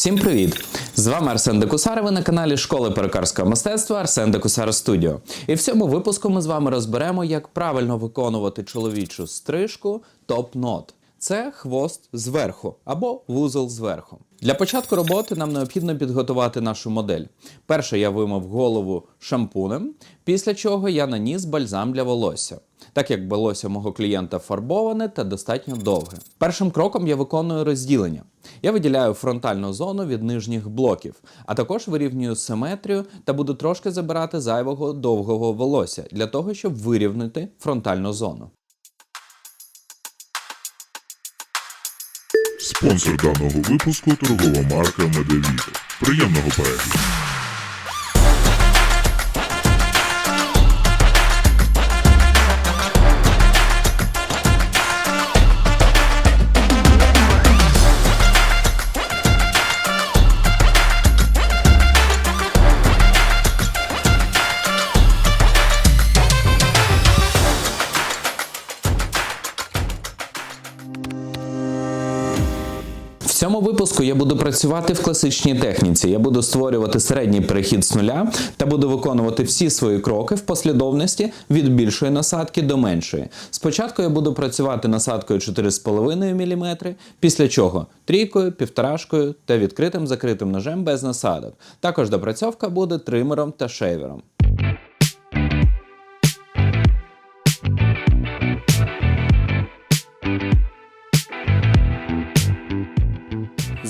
Всім привіт! З вами Арсен Декусар. Ви на каналі Школи перукарського мистецтва Арсен Декусар Студіо. І в цьому випуску ми з вами розберемо, як правильно виконувати чоловічу стрижку топ-нот. Це хвост зверху або вузол зверху. Для початку роботи нам необхідно підготувати нашу модель. Перше я вимив голову шампунем, після чого я наніс бальзам для волосся, так як волосся мого клієнта фарбоване та достатньо довге. Першим кроком я виконую розділення. Я виділяю фронтальну зону від нижніх блоків, а також вирівнюю симетрію та буду трошки забирати зайвого довгого волосся для того, щоб вирівнити фронтальну зону. Спонсор даного випуску торгова марка Медовіт. Приємного перегляду. Цьому випуску я буду працювати в класичній техніці. Я буду створювати середній перехід з нуля та буду виконувати всі свої кроки в послідовності від більшої насадки до меншої. Спочатку я буду працювати насадкою 4,5 мм, після чого трійкою, півторашкою та відкритим закритим ножем без насадок. Також допрацьовка буде тримером та шейвером.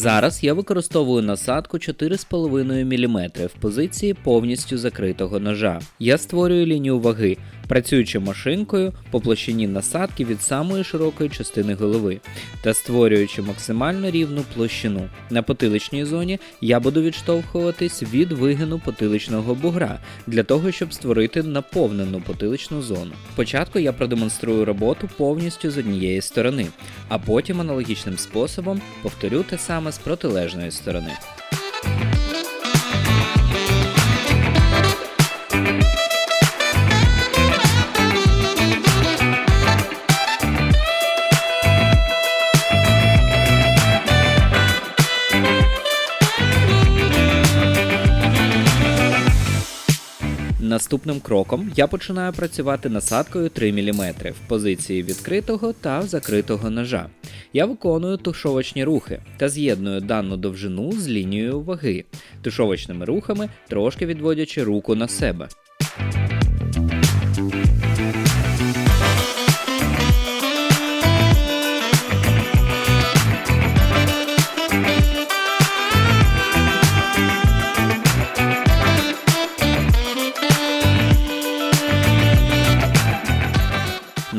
Зараз я використовую насадку 4,5 мм в позиції повністю закритого ножа. Я створюю лінію ваги, працюючи машинкою по площині насадки від самої широкої частини голови та створюючи максимально рівну площину. На потиличній зоні я буду відштовхуватись від вигину потиличного бугра для того, щоб створити наповнену потиличну зону. Спочатку я продемонструю роботу повністю з однієї сторони, а потім аналогічним способом повторю те саме з протилежної сторони. Наступним кроком я починаю працювати насадкою 3 мм в позиції відкритого та закритого ножа. Я виконую тушовочні рухи та з'єдную дану довжину з лінією ваги, тушовочними рухами трошки відводячи руку на себе.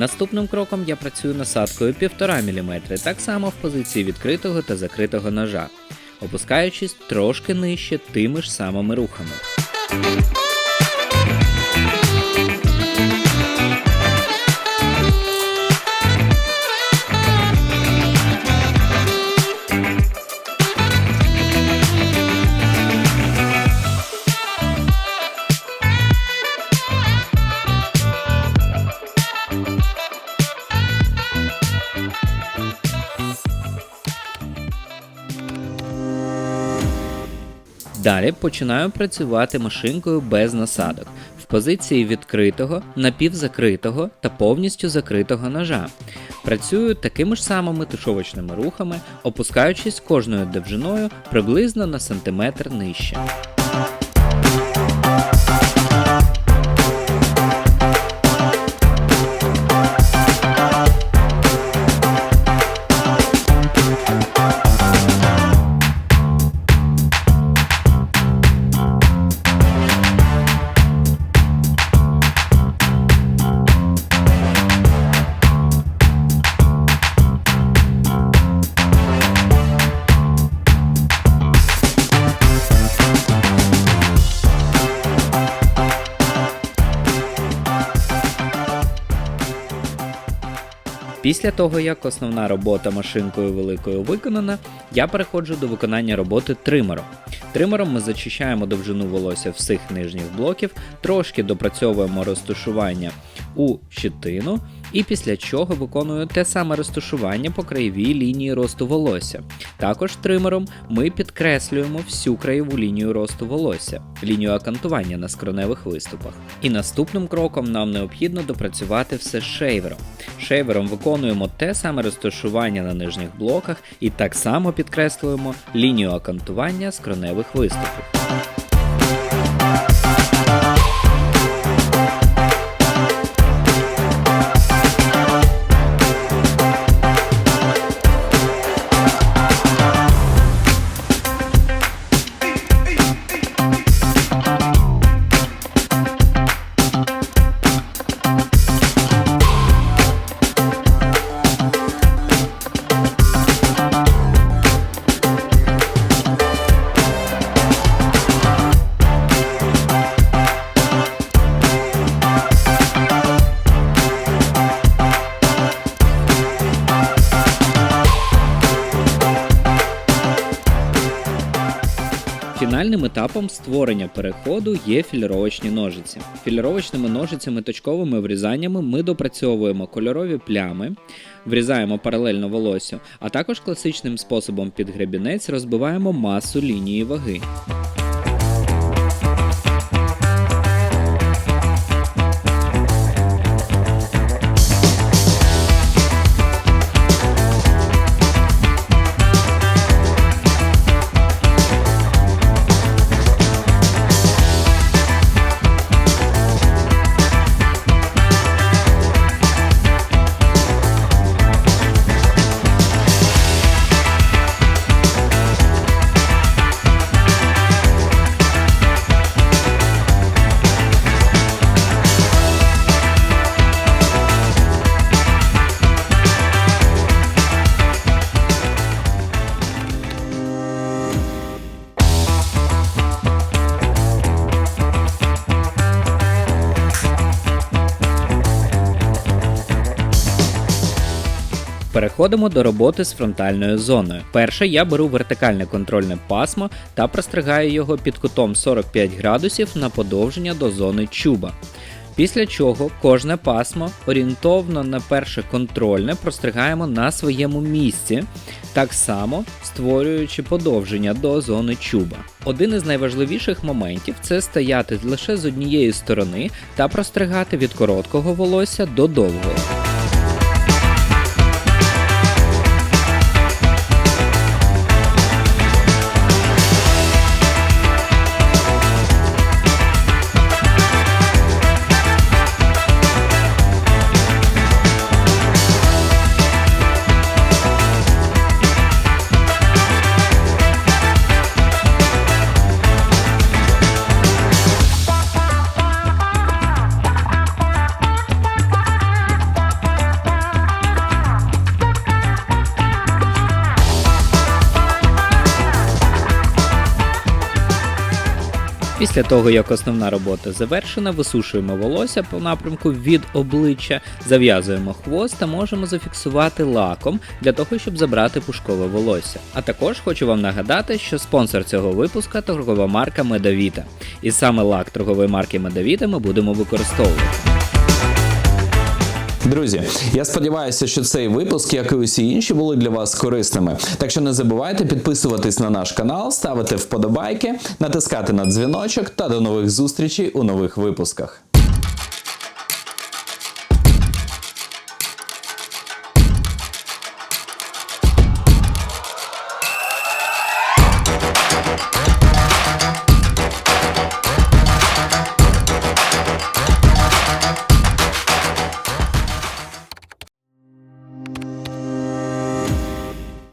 Наступним кроком я працюю насадкою 1,5 мм, так само в позиції відкритого та закритого ножа, опускаючись трошки нижче тими ж самими рухами. Далі починаю працювати машинкою без насадок в позиції відкритого, напівзакритого та повністю закритого ножа. Працюю такими ж самими тушовочними рухами, опускаючись кожною довжиною приблизно на сантиметр нижче. Після того, як основна робота машинкою великою виконана, я переходжу до виконання роботи тримером. Тримером ми зачищаємо довжину волосся всіх нижніх блоків, трошки допрацьовуємо розташування у щитину і після чого виконую те саме розташування по краєвій лінії росту волосся. Також тримером ми підкреслюємо всю краєву лінію росту волосся, лінію акантування на скроневих виступах. І наступним кроком нам необхідно допрацювати все шейвером. Шейвером виконуємо те саме розташування на нижніх блоках і так само підкреслюємо лінію акантування скроневих виступів. Фінальним етапом створення переходу є філіровочні ножиці. Філіровочними ножицями точковими врізаннями ми допрацьовуємо кольорові плями, врізаємо паралельно волосю, а також класичним способом під гребінець розбиваємо масу лінії ваги. Переходимо до роботи з фронтальною зоною. Перше я беру вертикальне контрольне пасмо та простригаю його під кутом 45 градусів на подовження до зони чуба. Після чого кожне пасмо орієнтовно на перше контрольне простригаємо на своєму місці, так само створюючи подовження до зони чуба. Один із найважливіших моментів це стояти лише з однієї сторони та простригати від короткого волосся до довгого. Після того, як основна робота завершена, висушуємо волосся по напрямку від обличчя, зав'язуємо хвост та можемо зафіксувати лаком для того, щоб забрати пушкове волосся. А також хочу вам нагадати, що спонсор цього випуска торгова марка Медовіта. І саме лак торгової марки Медовіта ми будемо використовувати. Друзі, я сподіваюся, що цей випуск, як і усі інші, були для вас корисними. Так що не забувайте підписуватись на наш канал, ставити вподобайки, натискати на дзвіночок та до нових зустрічей у нових випусках.